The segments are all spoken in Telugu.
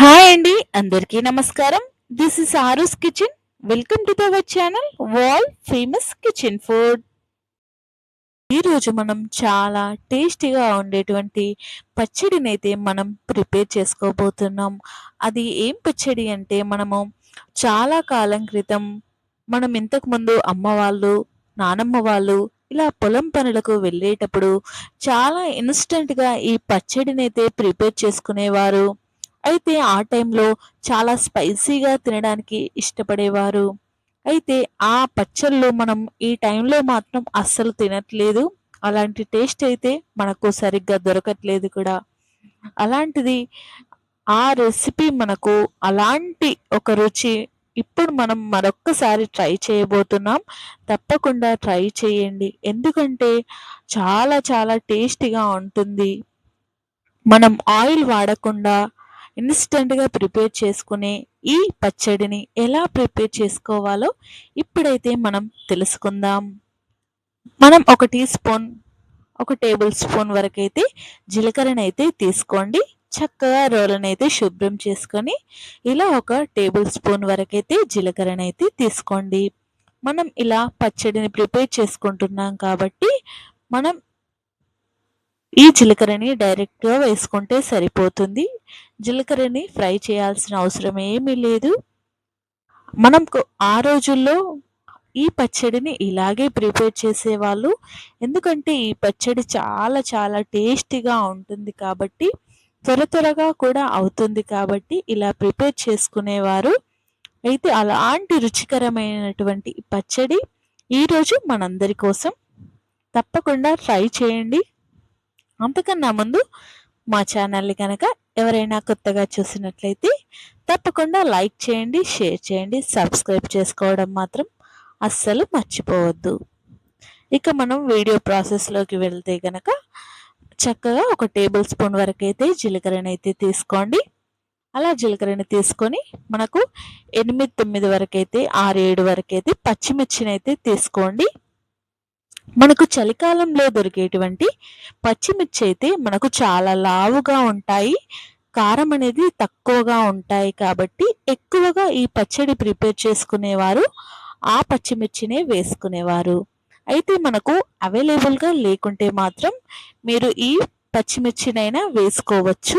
హాయ్ అండి అందరికీ నమస్కారం. This is Aaru's kitchen welcome to our channel world famous kitchen food ఈరోజు మనం చాలా టేస్టీగా ఉండేటువంటి పచ్చడిని అయితే మనం ప్రిపేర్ చేసుకోబోతున్నాం. అది ఏం పచ్చడి అంటే మనము చాలా కాలం క్రితం మనం ఇంతకుముందు అమ్మ వాళ్ళు నానమ్మ వాళ్ళు ఇలా పొలం పనులకు వెళ్ళేటప్పుడు చాలా ఇన్స్టెంట్గా ఈ పచ్చడిని అయితే ప్రిపేర్ చేసుకునేవారు. అయితే ఆ టైంలో చాలా స్పైసీగా తినడానికి ఇష్టపడేవారు. అయితే ఆ పచ్చళ్ళు మనం ఈ టైంలో మాత్రం అస్సలు తినట్లేదు. అలాంటి టేస్ట్ అయితే మనకు సరిగ్గా దొరకట్లేదు కూడా. అలాంటిది ఆ రెసిపీ మనకు అలాంటి ఒక రుచి ఇప్పుడు మనం మరొక్కసారి ట్రై చేయబోతున్నాం. తప్పకుండా ట్రై చేయండి. ఎందుకంటే చాలా చాలా టేస్టీగా ఉంటుంది. మనం ఆయిల్ వాడకుండా ఇన్స్టెంట్గా ప్రిపేర్ చేసుకునే ఈ పచ్చడిని ఎలా ప్రిపేర్ చేసుకోవాలో ఇప్పుడైతే మనం తెలుసుకుందాం. మనం ఒక టీ స్పూన్ ఒక టేబుల్ స్పూన్ వరకు అయితే జీలకర్రని అయితే తీసుకోండి. చక్కగా రోలనైతే అయితే శుభ్రం చేసుకొని ఇలా ఒక టేబుల్ స్పూన్ వరకు అయితే జీలకర్రని అయితే తీసుకోండి. మనం ఇలా పచ్చడిని ప్రిపేర్ చేసుకుంటున్నాం కాబట్టి మనం ఈ జీలకర్రని డైరెక్ట్గా వేసుకుంటే సరిపోతుంది. జీలకర్రని ఫ్రై చేయాల్సిన అవసరం ఏమీ లేదు. మనం ఆ రోజుల్లో ఈ పచ్చడిని ఇలాగే ప్రిపేర్ చేసేవాళ్ళు. ఎందుకంటే ఈ పచ్చడి చాలా చాలా టేస్టీగా ఉంటుంది కాబట్టి త్వర త్వరగా కూడా అవుతుంది కాబట్టి ఇలా ప్రిపేర్ చేసుకునేవారు. అయితే అలాంటి రుచికరమైనటువంటి పచ్చడి ఈరోజు మనందరి కోసం తప్పకుండా ట్రై చేయండి. అంతకన్నా ముందు మా ఛానల్ని కనుక ఎవరైనా కొత్తగా చూసినట్లయితే తప్పకుండా లైక్ చేయండి షేర్ చేయండి సబ్స్క్రైబ్ చేసుకోవడం మాత్రం అస్సలు మర్చిపోవద్దు. ఇక మనం వీడియో ప్రాసెస్లోకి వెళ్తే కనుక చక్కగా ఒక టేబుల్ స్పూన్ వరకు అయితే జీలకర్రని అయితే తీసుకోండి. అలా జీలకర్రని తీసుకొని మనకు ఎనిమిది తొమ్మిది వరకు అయితే ఆరు ఏడు వరకు అయితే పచ్చిమిర్చిని అయితే తీసుకోండి. మనకు చలికాలంలో దొరికేటువంటి పచ్చిమిర్చి అయితే మనకు చాలా లావుగా ఉంటాయి. కారం అనేది తక్కువగా ఉంటాయి కాబట్టి ఎక్కువగా ఈ పచ్చడి ప్రిపేర్ చేసుకునేవారు ఆ పచ్చిమిర్చినే వేసుకునేవారు. అయితే మనకు అవైలబుల్గా లేకుంటే మాత్రం మీరు ఈ పచ్చిమిర్చినైనా వేసుకోవచ్చు.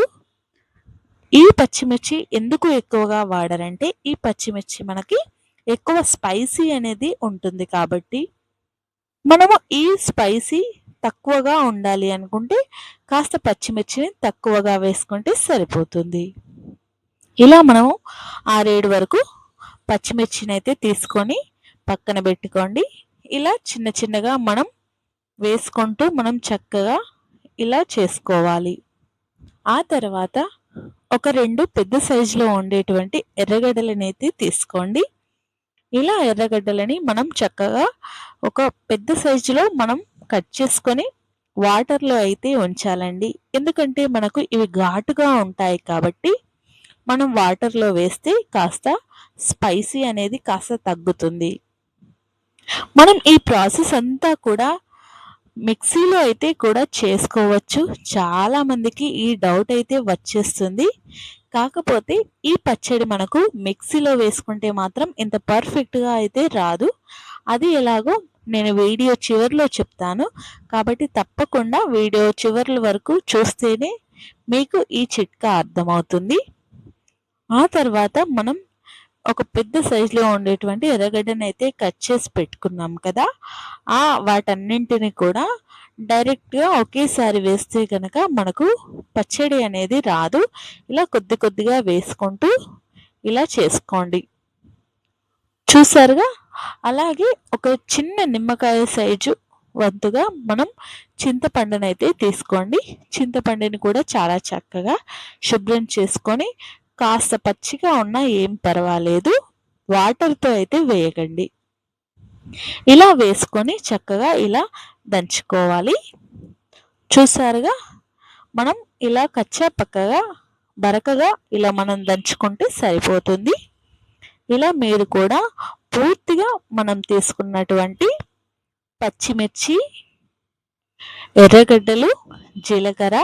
ఈ పచ్చిమిర్చి ఎందుకు ఎక్కువగా వాడరంటే ఈ పచ్చిమిర్చి మనకి ఎక్కువ స్పైసీ అనేది ఉంటుంది కాబట్టి మనము ఈ స్పైసీ తక్కువగా ఉండాలి అనుకుంటే కాస్త పచ్చిమిర్చిని తక్కువగా వేసుకుంటే సరిపోతుంది. ఇలా మనము ఆరేడు వరకు పచ్చిమిర్చిని అయితే తీసుకొని పక్కన పెట్టుకోండి. ఇలా చిన్న చిన్నగా మనం వేసుకుంటూ మనం చక్కగా ఇలా చేసుకోవాలి. ఆ తర్వాత ఒక రెండు పెద్ద సైజులో ఉండేటువంటి ఎర్రగడ్డలనైతే తీసుకోండి. ఇలా ఎర్రగడ్డలని మనం చక్కగా ఒక పెద్ద సైజులో మనం కట్ చేసుకొని వాటర్లో అయితే ఉంచాలండి. ఎందుకంటే మనకు ఇవి ఘాటుగా ఉంటాయి కాబట్టి మనం వాటర్లో వేస్తే కాస్త స్పైసీ అనేది కాస్త తగ్గుతుంది. మనం ఈ ప్రాసెస్ అంతా కూడా మిక్సీలో అయితే కూడా చేసుకోవచ్చు. చాలామందికి ఈ డౌట్ అయితే వచ్చేస్తుంది. కాకపోతే ఈ పచ్చడి మనకు మిక్సీలో వేసుకుంటే మాత్రం ఇంత పర్ఫెక్ట్గా అయితే రాదు. అది ఎలాగో నేను వీడియో చివరిలో చెప్తాను. కాబట్టి తప్పకుండా వీడియో చివర్ల వరకు చూస్తేనే మీకు ఈ చిట్కా అర్థమవుతుంది. ఆ తర్వాత మనం ఒక పెద్ద సైజులో ఉండేటువంటి ఎర్రగడ్డను అయితే కట్ చేసి పెట్టుకున్నాం కదా ఆ వాటన్నింటిని కూడా డైరెక్ట్గా ఒకేసారి వేస్తే కనుక మనకు పచ్చడి అనేది రాదు. ఇలా కొద్ది కొద్దిగా వేసుకుంటూ ఇలా చేసుకోండి. చూసారుగా? అలాగే ఒక చిన్న నిమ్మకాయ సైజు వంతుగా మనం చింతపండునైతే అయితే తీసుకోండి. చింతపండుని కూడా చాలా చక్కగా శుభ్రం చేసుకొని కాస్త పచ్చిగా ఉన్నా ఏం పర్వాలేదు. వాటర్తో అయితే వేయకండి. ఇలా వేసుకొని చక్కగా ఇలా దంచుకోవాలి. చూసారుగా? మనం ఇలా కచ్చా పక్కగా బరకగా ఇలా మనం దంచుకుంటే సరిపోతుంది. ఇలా మీరు కూడా పూర్తిగా మనం తీసుకున్నటువంటి పచ్చిమిర్చి ఎర్రగడ్డలు జీలకర్ర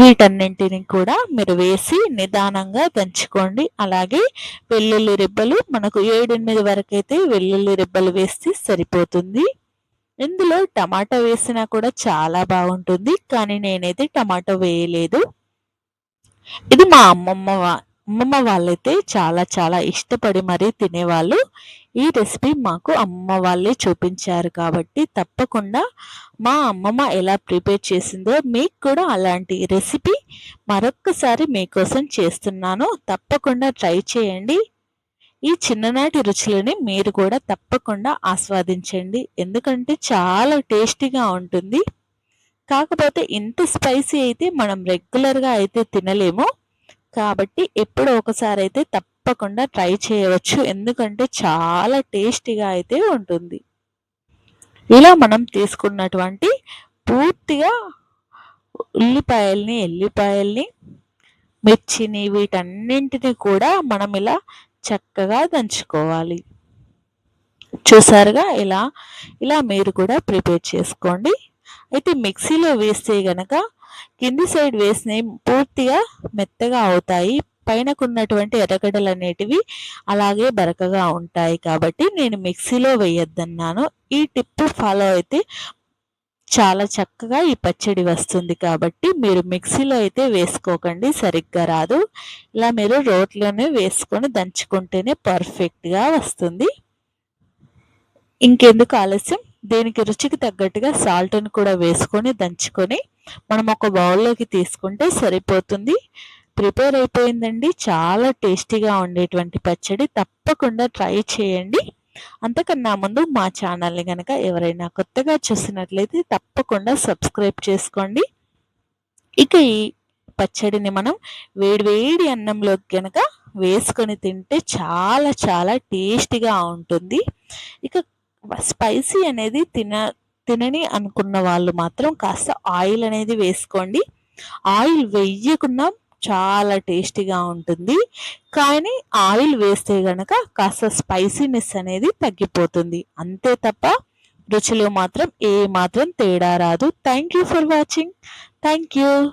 వీటన్నింటిని కూడా మీరు వేసి నిదానంగా దంచుకోండి. అలాగే వెల్లుల్లి రిబ్బలు మనకు ఏడెనిమిది వరకు అయితే వెల్లుల్లి రిబ్బలు వేస్తే సరిపోతుంది. ఇందులో టమాటా వేసినా కూడా చాలా బాగుంటుంది. కానీ నేనైతే టమాటో వేయలేదు. ఇది మా అమ్మమ్మ అమ్మమ్మ వాళ్ళైతే చాలా చాలా ఇష్టపడి మరీ తినేవాళ్ళు. ఈ రెసిపీ మాకు అమ్మమ్మ వాళ్ళే చూపించారు కాబట్టి తప్పకుండా మా అమ్మమ్మ ఎలా ప్రిపేర్ చేసిందో మీకు కూడా అలాంటి రెసిపీ మరొక్కసారి మీకోసం చేస్తున్నాను. తప్పకుండా ట్రై చేయండి. ఈ చిన్ననాటి రుచులని మీరు కూడా తప్పకుండా ఆస్వాదించండి. ఎందుకంటే చాలా టేస్టీగా ఉంటుంది. కాకపోతే ఇంత స్పైసీ అయితే మనం రెగ్యులర్గా అయితే తినలేము. కాబట్టి ఎప్పుడో ఒకసారి అయితే తప్పకుండా ట్రై చేయవచ్చు. ఎందుకంటే చాలా టేస్టీగా అయితే ఉంటుంది. ఇలా మనం తీసుకున్నటువంటి పూర్తిగా ఉల్లిపాయల్ని ఎల్లిపాయల్ని మిర్చిని వీటన్నింటినీ కూడా మనం ఇలా చక్కగా దంచుకోవాలి. చూసారుగా ఇలా ఇలా మీరు కూడా ప్రిపేర్ చేసుకోండి. అయితే మిక్సీలో వేస్తే గనక కింది సైడ్ వేసినవి పూర్తిగా మెత్తగా అవుతాయి. పైనకున్నటువంటి ఎర్రగడ్డలు అనేటివి అలాగే బరకగా ఉంటాయి. కాబట్టి నేను మిక్సీలో వేయొద్దన్నాను. ఈ టిప్ ఫాలో అయితే చాలా చక్కగా ఈ పచ్చడి వస్తుంది. కాబట్టి మీరు మిక్సీలో అయితే వేసుకోకండి. సరిగ్గా రాదు. ఇలా మీరు రోట్లోనే వేసుకొని దంచుకుంటేనే పర్ఫెక్ట్గా వస్తుంది. ఇంకెందుకు ఆలస్యం? దీనికి రుచికి తగ్గట్టుగా సాల్ట్ని కూడా వేసుకొని దంచుకొని మనం ఒక బౌల్లోకి తీసుకుంటే సరిపోతుంది. ప్రిపేర్ అయిపోయిందండి. చాలా టేస్టీగా ఉండేటువంటి పచ్చడి. తప్పకుండా ట్రై చేయండి. అంతకన్నా ముందు మా ఛానల్ని కనుక ఎవరైనా కొత్తగా చూసినట్లయితే తప్పకుండా సబ్స్క్రైబ్ చేసుకోండి. ఇక ఈ పచ్చడిని మనం వేడివేడి అన్నంలోకి కనుక వేసుకొని తింటే చాలా చాలా టేస్టీగా ఉంటుంది. ఇక స్పైసీ అనేది తిన తినని అనుకున్న వాళ్ళు మాత్రం కాస్త ఆయిల్ అనేది వేసుకోండి. ఆయిల్ వేయకుండా చాలా టేస్టీగా ఉంటుంది. కానీ ఆయిల్ వేస్తే గనక కాస్త స్పైసీనెస్ అనేది తగ్గిపోతుంది. అంతే తప్ప రుచిలో మాత్రం ఏ మాత్రం తేడా రాదు. Thank you for watching. Thank you.